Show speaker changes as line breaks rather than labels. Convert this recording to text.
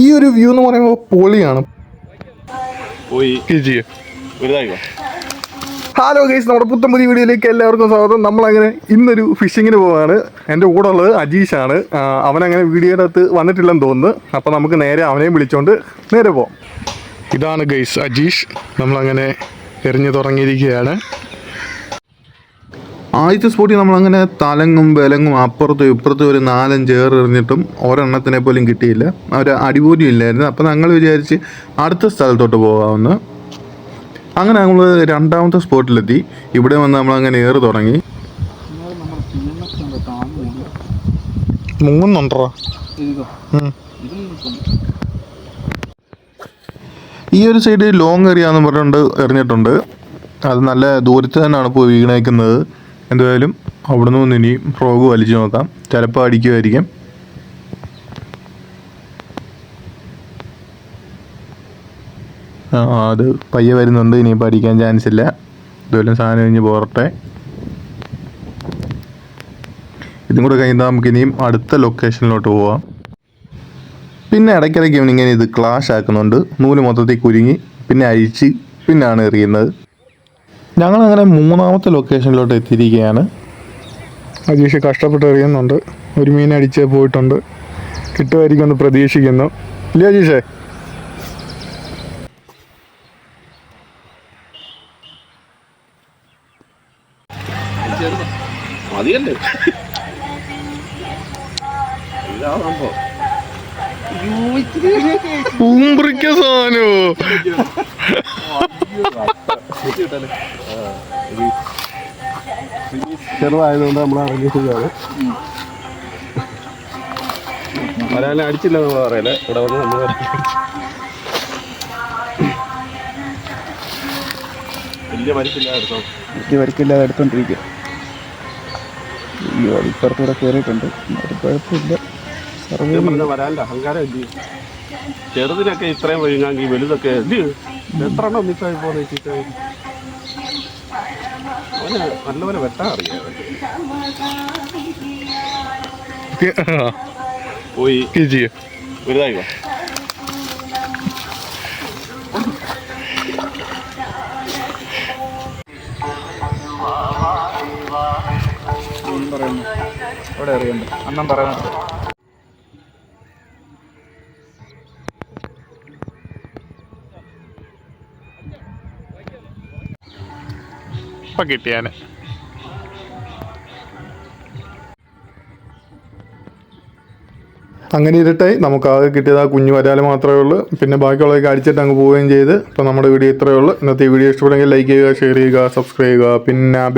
ഈ ഒരു വ്യൂ എന്ന് പറയുമ്പോൾ പൊളിയാണ്. ഹലോ ഗൈസ് നമ്മുടെ പുത്തൻ പുതിയ വീഡിയോയിലേക്ക് എല്ലാവർക്കും സ്വാഗതം. നമ്മളങ്ങനെ ഇന്നൊരു ഫിഷിങ്ങിന് പോവാണ്. എന്റെ കൂടെ ഉള്ളത് അജീഷാണ്. അവനങ്ങനെ വീഡിയോയുടെ അകത്ത് വന്നിട്ടില്ലെന്ന് തോന്നുന്നു. അപ്പോൾ നമുക്ക് നേരെ അവനെയും വിളിച്ചോണ്ട് നേരെ പോവാം. ഇതാണ് ഗൈസ് അജീഷ്. നമ്മളങ്ങനെ എറിഞ്ഞു തുടങ്ങിയിരിക്കുകയാണ്. ആദ്യത്തെ സ്പോട്ടിൽ നമ്മളങ്ങനെ തലങ്ങും വിലങ്ങും അപ്പുറത്തും ഇപ്പുറത്തും ഒരു നാലഞ്ച് ഏറ് എറിഞ്ഞിട്ടും ഒരെണ്ണത്തിനെ പോലും കിട്ടിയില്ല. ഒരു അടിപോലും ഇല്ലായിരുന്നു. അപ്പോൾ ഞങ്ങൾ വിചാരിച്ച് അടുത്ത സ്ഥലത്തോട്ട് പോകാമെന്ന് അങ്ങനെ നമ്മൾ രണ്ടാമത്തെ സ്പോട്ടിലെത്തി. ഇവിടെ വന്ന് നമ്മളങ്ങനെ ഏറ് തുടങ്ങി. മൂന്നുണ്ടോ? ഈ ഒരു സൈഡ് ലോങ് എറിയാന്ന് പറഞ്ഞിട്ടുണ്ട് എറിഞ്ഞിട്ടുണ്ട്. അത് നല്ല ദൂരത്ത് തന്നെയാണ് ഇപ്പോൾ വീണേക്കുന്നത്. എന്തായാലും അവിടെ നിന്ന് ഇനി ഫ്രോഗ് വലിച്ചു നോക്കാം. ചിലപ്പോൾ അടിക്കുമായിരിക്കും. അത് പയ്യെ വരുന്നുണ്ട്. ഇനിയിപ്പോൾ അടിക്കാൻ ചാൻസ് ഇല്ല. ഇതുവല്ലം സാധനം കഴിഞ്ഞ് പോരട്ടെ. ഇതും കൂടെ കഴിഞ്ഞാൽ നമുക്ക് ഇനിയും അടുത്ത ലൊക്കേഷനിലോട്ട് പോവാം. പിന്നെ ഇടയ്ക്കിടയ്ക്ക് ഇവനിങ്ങനെ ഇത് ക്ലാഷ് ആക്കുന്നുണ്ട്. നൂൽ മൊത്തത്തിൽ കുരുങ്ങി പിന്നെ അഴിച്ച് പിന്നാണ് എറിയുന്നത്. ഞങ്ങളങ്ങനെ മൂന്നാമത്തെ ലൊക്കേഷനിലോട്ട് എത്തിയിരിക്കുകയാണ്. അജീഷ് കഷ്ടപ്പെട്ട് എറിയുന്നുണ്ട് ഒരു മീൻ അടിച്ച് പോയിട്ടുണ്ട്. കിട്ടുമായിരിക്കും എന്ന് പ്രതീക്ഷിക്കുന്നു. ഇല്ലേ അജീഷേ?
മതിയല്ലേ? ഇതാ സംഭവം
ഉംബ്രിക്ക സാധനോ?
ചെറുതായതുകൊണ്ട് നമ്മൾ അറിഞ്ഞിട്ടില്ല ഒരാളെ അടിച്ചില്ല നമ്മൾ പറയല്ലേ? ഇവിടെ വന്ന് നമ്മൾ വലിയ
വരക്കില്ലാതെ എടുത്തോണ്ടിരിക്കുക അയ്യോ ഇപ്പുറത്തൂടെ കയറിയിട്ടുണ്ട് കുഴപ്പമില്ല.
അഹങ്കാരം ഇല്ലേ ചെറുതിനൊക്കെ ഇത്രയും വൈകാങ്കി വലുതൊക്കെ ഇല്ലേ എത്ര എണ്ണം മിസ്സായി പോകുന്ന അവന് നല്ലപോലെ വെട്ടാൻ അറിയാം പോയി.
വാ പറയുന്നു അവിടെ അറിയണ്ട. അന്നം പറയുന്നത്
ഇപ്പം കിട്ടിയാന്. അങ്ങനെ ഇരട്ടെ നമുക്ക് ആകെ കിട്ടിയത് ആ കുഞ്ഞു വരാൽ മാത്രമേ ഉള്ളൂ. പിന്നെ ബാക്കിയുള്ളതൊക്കെ അടിച്ചിട്ട് അങ്ങ് പോവുകയും ചെയ്ത്. അപ്പോൾ നമ്മുടെ വീഡിയോ ഇത്രയേ ഉള്ളൂ. ഇന്നത്തെ വീഡിയോ ഇഷ്ടപ്പെടുമെങ്കിൽ ലൈക്ക് ചെയ്യുക ഷെയർ ചെയ്യുക സബ്സ്ക്രൈബ് ചെയ്യുക. പിന്നെ ആ